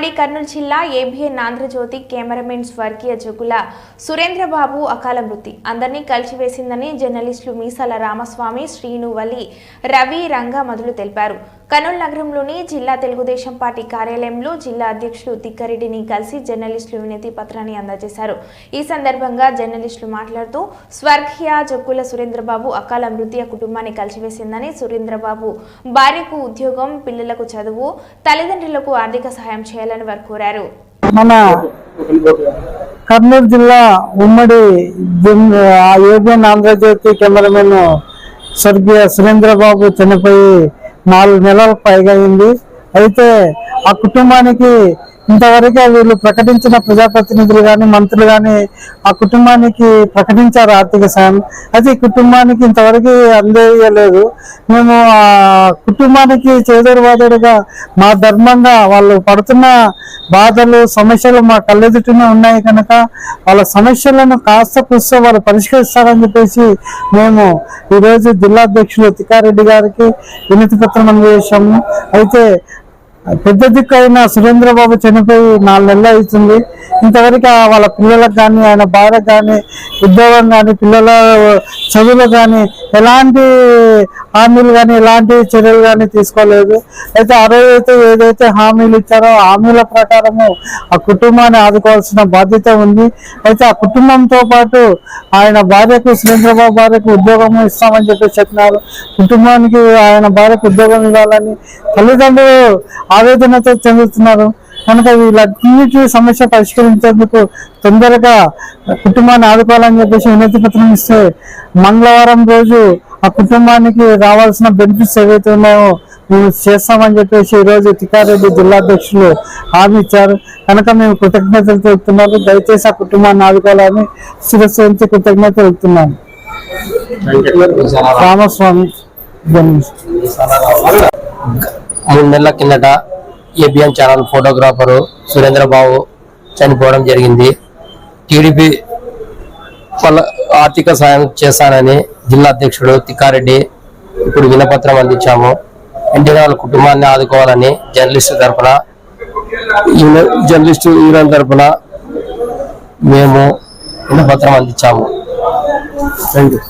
ఉమ్మడి కర్నూలు జిల్లా ABN Andhra Jyothi cameraman స్వర్గీయ జగుల సురేంద్రబాబు అకాల మృతి. అందరినీ కలిసివేసిందని జర్నలిస్టులు మీసాల రామస్వామి శ్రీనువలి రవి రంగా మొదలు తెలిపారు. కర్నూలు నగరంలోని జిల్లా తెలుగుదేశం పార్టీ కార్యాలయంలో జిల్లా అధ్యక్షులు తిక్కారెడ్డిని కలిసి జర్నలిస్టులు వినతి పత్రాన్ని అందజేశారు. ఈ సందర్భంగా జర్నలిస్టులు మాట్లాడుతూ స్వర్గీయ జగ్గుల సురేంద్రబాబు అకాల మృతి కుటుంబాన్ని కలిసివేసిందని సురేంద్రబాబు భార్యకు ఉద్యోగం పిల్లలకు చదువు తల్లిదండ్రులకు ఆర్థిక సహాయం చేయాలని వారు కోరారు. మన కర్నూలు జిల్లా ఉమ్మడి ఏబిఎన్ ఆంధ్రజ్యోతి కెమెరామెన్ స్వర్గీయ సురేంద్రబాబు చనిపోయి నాలుగు నెలలు పైగా అయింది. అయితే ఆ కుటుంబానికి ఇంతవరకు వీళ్ళు ప్రకటించిన ప్రజాప్రతినిధులు కానీ మంత్రులు కానీ ఆ కుటుంబానికి ప్రకటించారు ఆర్థిక సాయం. అయితే ఈ కుటుంబానికి ఇంతవరకు అందేయలేదు మేము ఆ కుటుంబానికి చేదోడు వాదోడుగా మా ధర్మంగా వాళ్ళు పడుతున్న బాధలు సమస్యలు మా కళ్ళెదుటనే ఉన్నాయి కనుక వాళ్ళ సమస్యలను కాస్త కూస్త వాళ్ళు పరిష్కరిస్తారని చెప్పేసి మేము ఈరోజు జిల్లా అధ్యక్షులు తికారెడ్డి గారికి వినతి పత్రం అందజేశాము. అయితే పెద్ద దిక్కు అయిన సురేంద్రబాబు చనిపోయి నాలుగు నెలలు అవుతుంది. ఇంతవరకు వాళ్ళ పిల్లలకు కానీ ఆయన భార్యకు కానీ ఉద్యోగం కానీ పిల్లల చదువులు కానీ ఎలాంటి హామీలు కానీ ఎలాంటి చర్యలు కానీ తీసుకోలేదు. అయితే ఆ రోజు అయితే ఏదైతే హామీలు ఇచ్చారో హామీల ప్రకారము ఆ కుటుంబాన్ని ఆదుకోవాల్సిన బాధ్యత ఉంది. అయితే ఆ కుటుంబంతో పాటు ఆయన భార్యకు సురేంద్రబాబు భార్యకు ఉద్యోగం ఇస్తామని చెప్పి చెప్పినారు. కుటుంబానికి ఆయన భార్యకు ఉద్యోగం ఇవ్వాలని తల్లిదండ్రులు ఆవేదనతో చెందుతున్నారు. కనుక వీళ్ళన్నిటి సమస్య పరిష్కరించేందుకు తొందరగా కుటుంబాన్ని ఆదుకోవాలని చెప్పేసి వినతి పత్రం ఇస్తే మంగళవారం రోజు ఆ కుటుంబానికి రావాల్సిన బెనిఫిట్స్ ఏవైతే ఉన్నాయో మేము చేస్తామని చెప్పేసి ఈరోజు తికారెడ్డి జిల్లా అధ్యక్షులు హామీ ఇచ్చారు. కనుక మేము కృతజ్ఞతలు తెలుపుతున్నారు దయచేసి ఆ కుటుంబాన్ని ఆదుకోవాలని శిరస్సు వంచి కృతజ్ఞతలు తెలుపుతున్నాను రామస్వామి మూడు నెలల కిందట ఏబిఎన్ ఛానల్ ఫోటోగ్రాఫరు సురేంద్రబాబు చనిపోవడం జరిగింది. టీడీపీ వాళ్ళ ఆర్థిక సాయం చేస్తానని జిల్లా అధ్యక్షుడు తిక్కారెడ్డి ఇప్పుడు వినపత్రం అందించాము. వెంటనే వాళ్ళ కుటుంబాన్ని ఆదుకోవాలని జర్నలిస్టు తరఫున జర్నలిస్టు యూనియన్ తరఫున మేము వినపత్రం అందించాము. Thank you